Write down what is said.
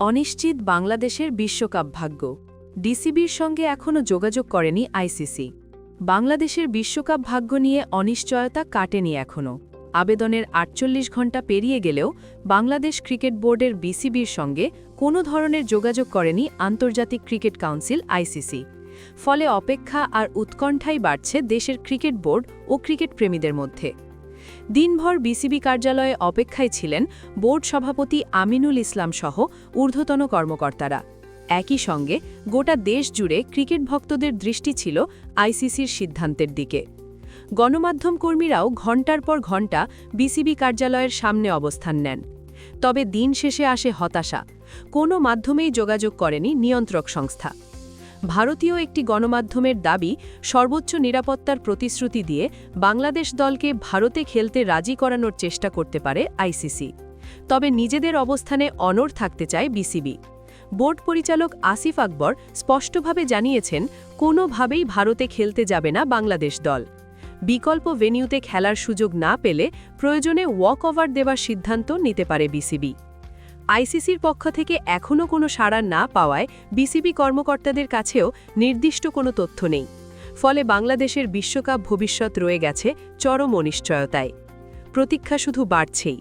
অনিশ্চিত বাংলাদেশের বিশ্বকাপ ভাগ্য। ডিসিবির সঙ্গে এখনও যোগাযোগ করেনি আইসিসি। বাংলাদেশের বিশ্বকাপ ভাগ্য নিয়ে অনিশ্চয়তা কাটেনি এখনও। আবেদনের আটচল্লিশ ঘণ্টা পেরিয়ে গেলেও বাংলাদেশ ক্রিকেট বোর্ডের বিসিবির সঙ্গে কোনো ধরনের যোগাযোগ করেনি আন্তর্জাতিক ক্রিকেট কাউন্সিল আইসিসি। ফলে অপেক্ষা আর উৎকণ্ঠাই বাড়ছে দেশের ক্রিকেট বোর্ড ও ক্রিকেট প্রেমীদের মধ্যে। দিনভর বিসিবি কার্যালয়ে অপেক্ষায় ছিলেন বোর্ড সভাপতি আমিনুল ইসলাম সহ ঊর্ধ্বতন কর্মকর্তারা। একই সঙ্গে গোটা দেশ জুড়ে ক্রিকেট ভক্তদের দৃষ্টি ছিল আইসিসির সিদ্ধান্তের দিকে। গণমাধ্যম কর্মীরাও ঘণ্টার পর ঘণ্টা বিসিবি কার্যালয়ের সামনে অবস্থান নেন। তবে দিন শেষে আসে হতাশা। কোনো মাধ্যমেই যোগাযোগ করেনি নিয়ন্ত্রক সংস্থা। ভারতীয় একটি গণমাধ্যমের দাবি, সর্বোচ্চ নিরাপত্তার প্রতিশ্রুতি দিয়ে বাংলাদেশ দলকে ভারতে খেলতে রাজি করানোর চেষ্টা করতে পারে আইসিসি। তবে নিজেদের অবস্থানে অনড় থাকতে চায় বিসিবি। বোর্ড পরিচালক আসিফ আকবর স্পষ্টভাবে জানিয়েছেন, কোনোভাবেই ভারতে খেলতে যাবে না বাংলাদেশ দল। বিকল্প ভেনিউতে খেলার সুযোগ না পেলে প্রয়োজনে ওয়াক ওভার দেওয়ার সিদ্ধান্ত নিতে পারে বিসিবি। আইসিসির পক্ষ থেকে এখনও কোনো সাড়া না পাওয়ায় বিসিবি কর্মকর্তাদের কাছেও নির্দিষ্ট কোনো তথ্য নেই। ফলে বাংলাদেশের বিশ্বকাপ ভবিষ্যৎ রয়ে গেছে চরম অনিশ্চয়তায়। প্রতীক্ষা শুধু বাড়ছেই।